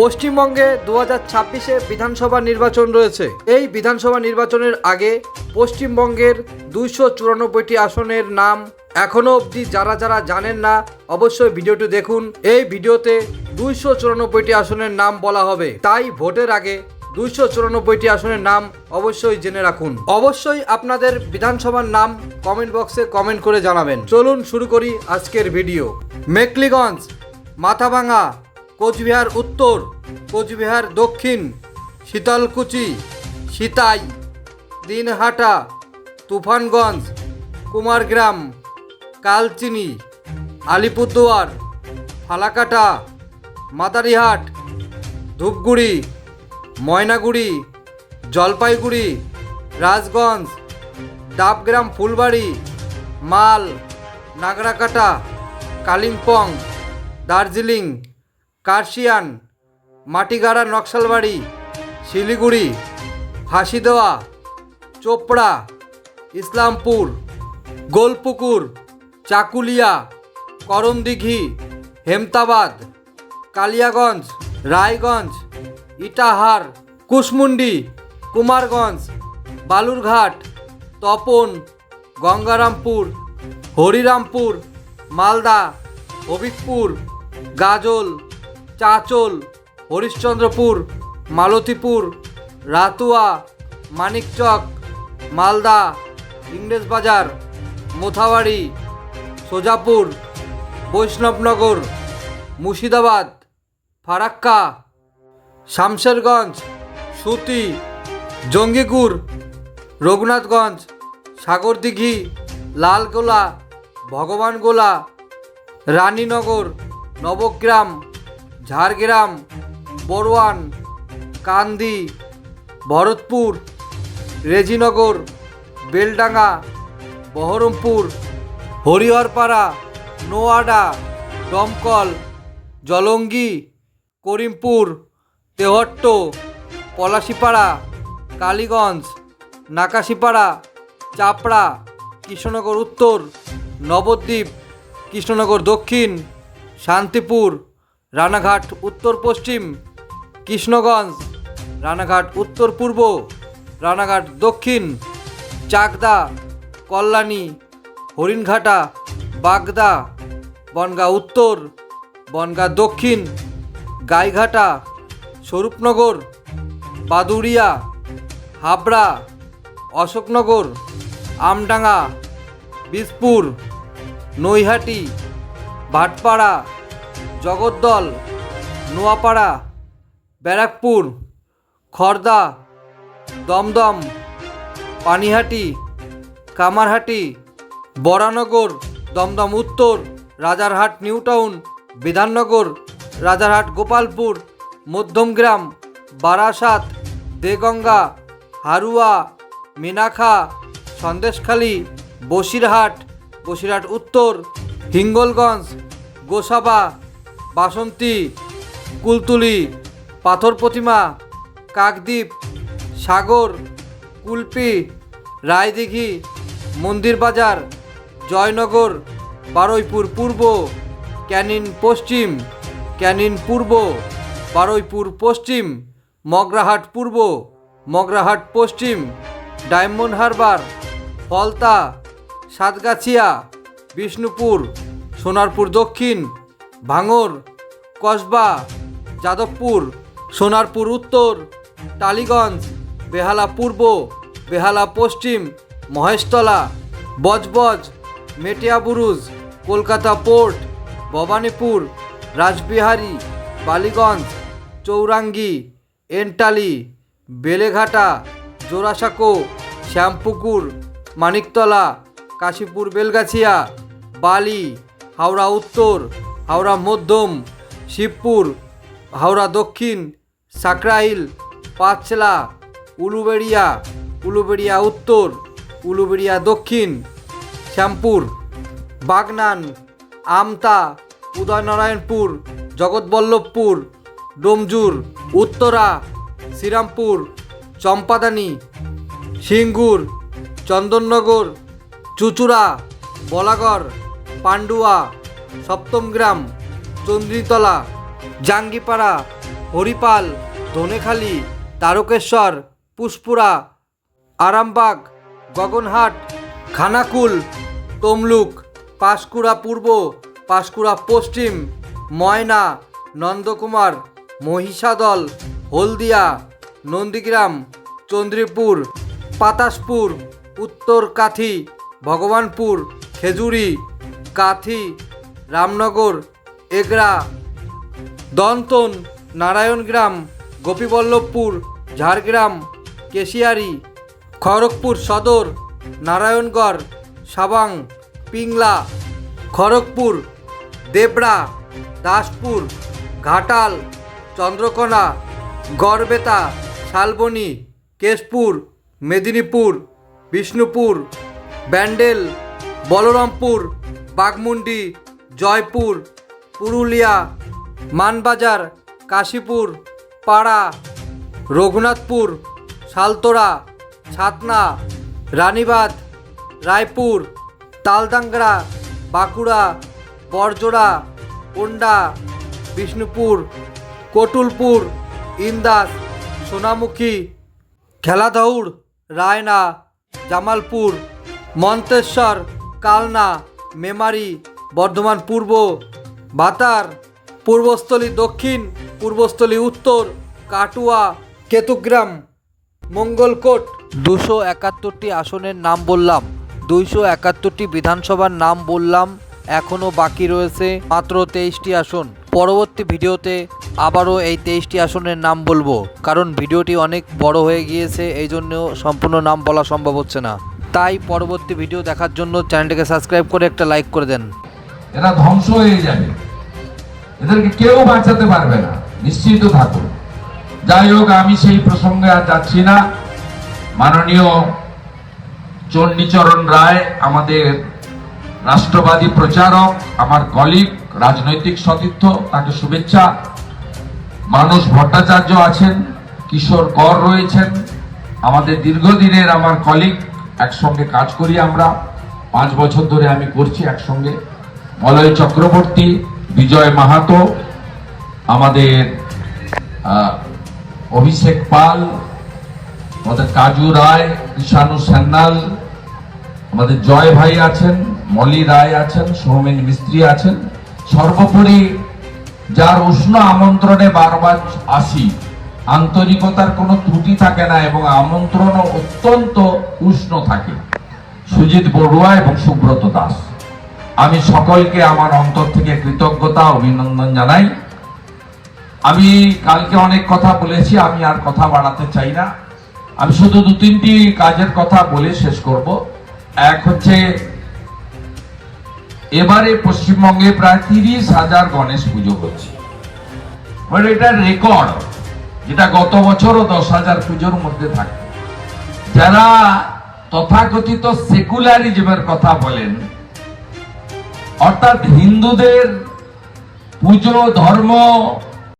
পশ্চিমবঙ্গে দু হাজার ছাব্বিশে বিধানসভা নির্বাচন রয়েছে। এই বিধানসভা নির্বাচনের আগে পশ্চিমবঙ্গের দুইশো চুরানব্বইটি আসনের নাম এখনও অবধি যারা যারা জানেন না, অবশ্যই ভিডিওটি দেখুন। এই ভিডিওতে দুইশো চুরানব্বইটি আসনের নাম বলা হবে। তাই ভোটের আগে দুইশো চুরানব্বইটি আসনের নাম অবশ্যই জেনে রাখুন। অবশ্যই আপনাদের বিধানসভার নাম কমেন্ট বক্সে কমেন্ট করে জানাবেন। চলুন শুরু করি আজকের ভিডিও। মেকলিগঞ্জ মাথাভাঙা কোচবিহার উত্তর, কোচবিহার দক্ষিণ, শীতলকুচি, সিতাই, দিনহাটা, তুফানগঞ্জ, কুমারগ্রাম, কালচিনি, আলিপুরদুয়ার, ফালাকাটা, মাদারিহাট, ধূপগুড়ি, ময়নাগুড়ি, জলপাইগুড়ি, রাজগঞ্জ, ডাবগ্রাম ফুলবাড়ি, মাল, নাগরাকাটা, কালিম্পং, দার্জিলিং কার্শিয়ান, মাটিগাড়া নকশালবাড়ি, শিলিগুড়ি হাসিদেওয়া চোপড়া, ইসলামপুর, গোলপুকুর, চাকুলিয়া, করমদিঘি, হেমতাবাদ, কালিয়াগঞ্জ, রায়গঞ্জ, ইটাহার, কুশমুন্ডি, কুমারগঞ্জ, বালুরঘাট, তপন, গঙ্গারামপুর, হরিরামপুর, মালদা, হবিবপুর, গাজল চাচল, হরিশ্চন্দ্রপুর, মালতীপুর, রাতুয়া, মানিকচক, মালদা, ইংরেজবাজার, মোথাবাড়ি, সোজাপুর, বৈষ্ণবনগর, মুর্শিদাবাদ, ফারাক্কা, শামশেরগঞ্জ, সুতি জঙ্গিপুর রঘুনাথগঞ্জ, সাগরদিঘি, লালগোলা, ভগবানগোলা, রানীনগর, নবগ্রাম ঝাড়গ্রাম, বড়োয়ান, কান্দি, ভরতপুর, রেজিনগর, বেলডাঙ্গা, বহরমপুর, হরিহরপাড়া, নোয়াডা, দমকল, জলঙ্গি, করিমপুর, তেহট্ট, পলাশিপাড়া, কালীগঞ্জ, নাকাশিপাড়া, চাপড়া, কৃষ্ণনগর উত্তর, নবদ্বীপ, কৃষ্ণনগর দক্ষিণ, শান্তিপুর। রানাঘাট উত্তর পশ্চিম, কৃষ্ণগঞ্জ, রানাঘাট উত্তর পূর্ব, রানাঘাট দক্ষিণ, চাকদা, কল্যাণী, হরিণঘাটা, বাগদা, বনগাঁ উত্তর, বনগাঁ দক্ষিণ, গাইঘাটা, স্বরূপনগর, বাদুড়িয়া, হাবড়া, অশোকনগর, আমডাঙ্গা বিসপুর নৈহাটি, ভাটপাড়া জগদ্দল, নোয়াপাড়া, ব্যারাকপুর, খর্দা, দমদম, পানিহাটি, কামারহাটি, বরানগর, দমদম উত্তর, রাজারহাট নিউ টাউন বিধাননগর, রাজারহাট, গোপালপুর, মধ্যমগ্রাম, বারাসাত, দেগঙ্গা, হারুয়া মিনাখা সন্দেশখালী, বসিরহাট বসিরহাট উত্তর, হিঙ্গলগঞ্জ, গোসাবা বাসন্তী, কুলতুলি, পাথর প্রতিমা, কাকদ্বীপ, সাগর, কুলপি, রায়দিঘি, মন্দির বাজার, জয়নগর, বারুইপুর পূর্ব, ক্যানিন পশ্চিম, ক্যানিন পূর্ব, বারুইপুর পশ্চিম, মগরাহাট পূর্ব, মগরাহাট পশ্চিম, ডায়মন্ড হারবার ফলতা সাতগাছিয়া, বিষ্ণুপুর, সোনারপুর দক্ষিণ ভাঙর, কসবা, যাদবপুর, সোনারপুর উত্তর, টালিগঞ্জ, বেহালা পূর্ব, বেহালা পশ্চিম, মহেশতলা, বজবজ মেটিয়াবুরুজ কলকাতা পোর্ট, ভবানীপুর, রাসবিহারী, বালিগঞ্জ, চৌরাঙ্গি, এন্টালি, বেলেঘাটা, জোড়াসাঁকো, শ্যামপুকুর, মানিকতলা, কাশীপুর বেলগাছিয়া, বালি, হাওড়া উত্তর হাওড়া মধ্যম, শিবপুর, হাওড়া দক্ষিণ সাকরাইল পাঁচলা, উলুবেড়িয়া উলুবেড়িয়া উত্তর, উলুবেড়িয়া দক্ষিণ, শ্যামপুর, বাগনান, আমতা, উদয়নারায়ণপুর, জগৎবল্লভপুর, ডোমজুর, উত্তরা, শ্রীরামপুর, চম্পাদানি, সিঙ্গুর, চন্দননগর, চুচুড়া, বলাগড়, পান্ডুয়া সপ্তমগ্রাম চন্দ্রিতলা, জাঙ্গিপাড়া, হরিপাল, ধনেখালি, তারকেশ্বর, পুষ্পুরা, আরামবাগ, গগনহাট, খানাকুল, তমলুক, পাঁশকুড়া পূর্ব, পাঁশকুড়া পশ্চিম, ময়না, নন্দকুমার, মহিষাদল, হলদিয়া, নন্দীগ্রাম, চন্দ্রীপুর, পাতাসপুর উত্তর কাথি ভগবানপুর, খেজুরি, কাথি রামনগর, এগরা, দন্তন নারায়ণগ্রাম গোপীবল্লভপুর, ঝাড়গ্রাম, কেশিয়ারি, খড়গপুর সদর, নারায়ণগড়, সাবাং, পিংলা, খড়গপুর, দেবড়া, দাসপুর, ঘাটাল, চন্দ্রকোনা, গড়বেতা, শালবনী, কেশপুর, মেদিনীপুর, বিষ্ণুপুর, ব্যান্ডেল, বলরামপুর বাগমুন্ডি জয়পুর, পুরুলিয়া, মানবাজার, কাশীপুর, পাড়া, রঘুনাথপুর সালতোরা ছাতনা, রানীবাঁধ, রায়পুর তালদাংরা বাঁকুড়া বরজোড়া কোন্ডা, বিষ্ণুপুর, কটুলপুর, ইন্দাস, সোনামুখী খেলাদৌড় রায়না, জামালপুর, মন্তেশ্বর, কালনা, মেমারি বর্ধমান পূর্ব বাতার পূর্বস্থলী দক্ষিণ, পূর্বস্থলী উত্তর, কাটুয়া, কেতুগ্রাম, মঙ্গলকোট। দুশো একাত্তরটি আসনের নাম বললাম, দুইশো একাত্তরটি বিধানসভার নাম বললাম এখনও বাকি রয়েছে মাত্র তেইশটি আসন। পরবর্তী ভিডিওতে আবারও এই তেইশটি আসনের নাম বলব, কারণ ভিডিওটি অনেক বড় হয়ে গিয়েছে, এই জন্য সম্পূর্ণ নাম বলা সম্ভব হচ্ছে না। তাই পরবর্তী ভিডিও দেখার জন্য চ্যানেলটিকে সাবস্ক্রাইব করে একটা লাইক করে দেন। এরা ধ্বংস হয়ে যাবে। এদেরকে কেউ বাঁচাতে পারবে না। নিশ্চিত থাকুন। যাই হোক, আমি সেই প্রসঙ্গে আর যাচ্ছি না। মাননীয় চণ্ডীচরণ রায়, আমাদের রাষ্ট্রবাদী প্রচারক, আমার কলিগ রাজনৈতিক সতীর্থ, তাকে শুভেচ্ছা। মানস ভট্টাচার্য আছেন, কিশোর কর রয়েছেন। আমাদের দীর্ঘদিনের আমার কলিগ একসঙ্গে কাজ করি আমরা। পাঁচ বছর ধরে আমি করছি একসঙ্গে। মলয় চক্রবর্তী, বিজয় মাহাতো, আমাদের অভিষেক পাল, আমাদের কাজু রায়, ঈশানু সান্যাল আমাদের জয় ভাই আছেন, মলি রায় আছেন, সৌমেন মিস্ত্রি আছেন। সর্বোপরি যার উষ্ণ আমন্ত্রণে বারবার আসি, আন্তরিকতার কোনো ত্রুটি থাকে না এবং আমন্ত্রণ অত্যন্ত উষ্ণ থাকে। সুজিত বড়ুয়া এবং সুব্রত দাস। আমি সকলকে আমার অন্তর থেকে কৃতজ্ঞতা, অভিনন্দন জানাই। আমি কালকে অনেক কথা বলেছি, আমি আর কথা বাড়াতে চাই না। আমি শুধু দু তিনটি কাজের কথা বলে শেষ করব। এক হচ্ছে, এবারে পশ্চিমবঙ্গে প্রায় তিরিশ হাজার গণেশ পুজো হচ্ছে। মানে এটা রেকর্ড, যেটা গত বছরও দশ হাজার পুজোর মধ্যে থাকে। যারা তথাকথিত সেকুলারিজমের কথা বলেন অর্থাৎ হিন্দুদের পুজো ধর্ম